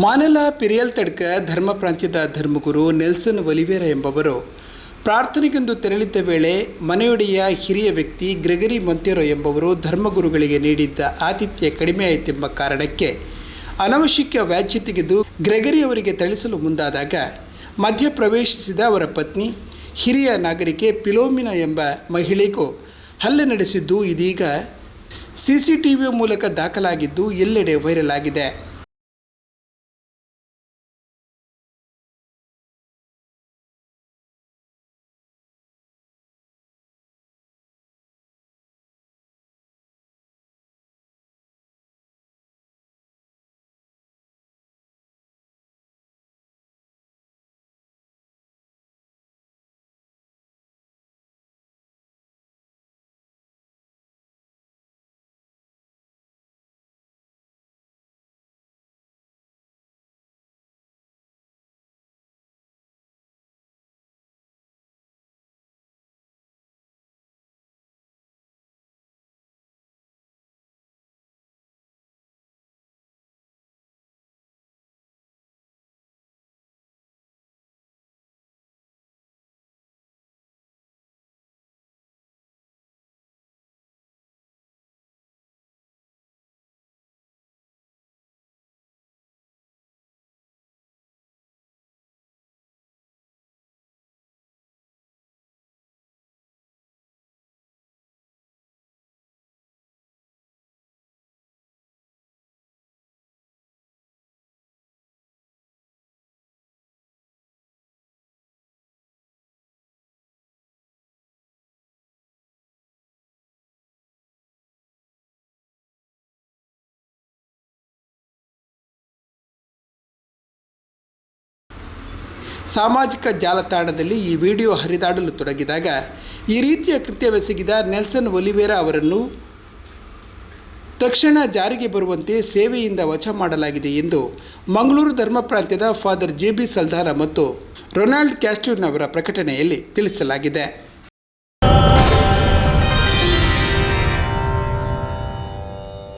ಮಾನೆಲ ಪಿರಿಯಲ್ ತಡ್ಕ ಧರ್ಮ ಪ್ರಾಂತ್ಯದ ಧರ್ಮಗುರು ನೆಲ್ಸನ್ ಒಲಿವೇರ ಎಂಬವರು ಪ್ರಾರ್ಥನೆಗೆಂದು ತೆರಳಿದ್ದ ವೇಳೆ ಮನೆಯೊಡೆಯ ಹಿರಿಯ ವ್ಯಕ್ತಿ ಗ್ರೆಗರಿ ಮೊಂತೆರೋ ಎಂಬವರು ಧರ್ಮಗುರುಗಳಿಗೆ ನೀಡಿದ್ದ ಆತಿಥ್ಯ ಕಡಿಮೆ ಆಯಿತೆಂಬ ಕಾರಣಕ್ಕೆ ಅನವಶ್ಯಕ ವ್ಯಾಜ್ಯ ತೆಗೆದು ಗ್ರೆಗರಿ ಅವರಿಗೆ ತಳಿಸಲು ಮುಂದಾದಾಗ ಮಧ್ಯ ಪ್ರವೇಶಿಸಿದ ಅವರ ಪತ್ನಿ, ಹಿರಿಯ ನಾಗರಿಕೆ ಪಿಲೋಮಿನಾ ಎಂಬ ಮಹಿಳೆಗೂ ಹಲ್ಲೆ ನಡೆಸಿದ್ದು ಇದೀಗ ಸಿ ಸಿ ಟಿ ವಿ ಮೂಲಕ ದಾಖಲಾಗಿದ್ದು ಎಲ್ಲೆಡೆ ವೈರಲ್ ಆಗಿದೆ. ಸಾಮಾಜಿಕ ಜಾಲತಾಣದಲ್ಲಿ ಈ ವಿಡಿಯೋ ಹರಿದಾಡಲು ತೊಡಗಿದಾಗ ಈ ರೀತಿಯ ಕೃತ್ಯವೆಸಗಿದ ನೆಲ್ಸನ್ ಒಲಿವೇರಾ ಅವರನ್ನು ತಕ್ಷಣ ಜಾರಿಗೆ ಬರುವಂತೆ ಸೇವೆಯಿಂದ ವಚ ಮಾಡಲಾಗಿದೆ ಎಂದು ಮಂಗಳೂರು ಧರ್ಮ ಪ್ರಾಂತ್ಯದ ಫಾದರ್ ಜೆ ಬಿ ಸಲ್ದಾರ ಮತ್ತು ರೊನಾಲ್ಡ್ ಕ್ಯಾಸ್ಟ್ಯೂನ್ ಅವರ ಪ್ರಕಟಣೆಯಲ್ಲಿ ತಿಳಿಸಲಾಗಿದೆ.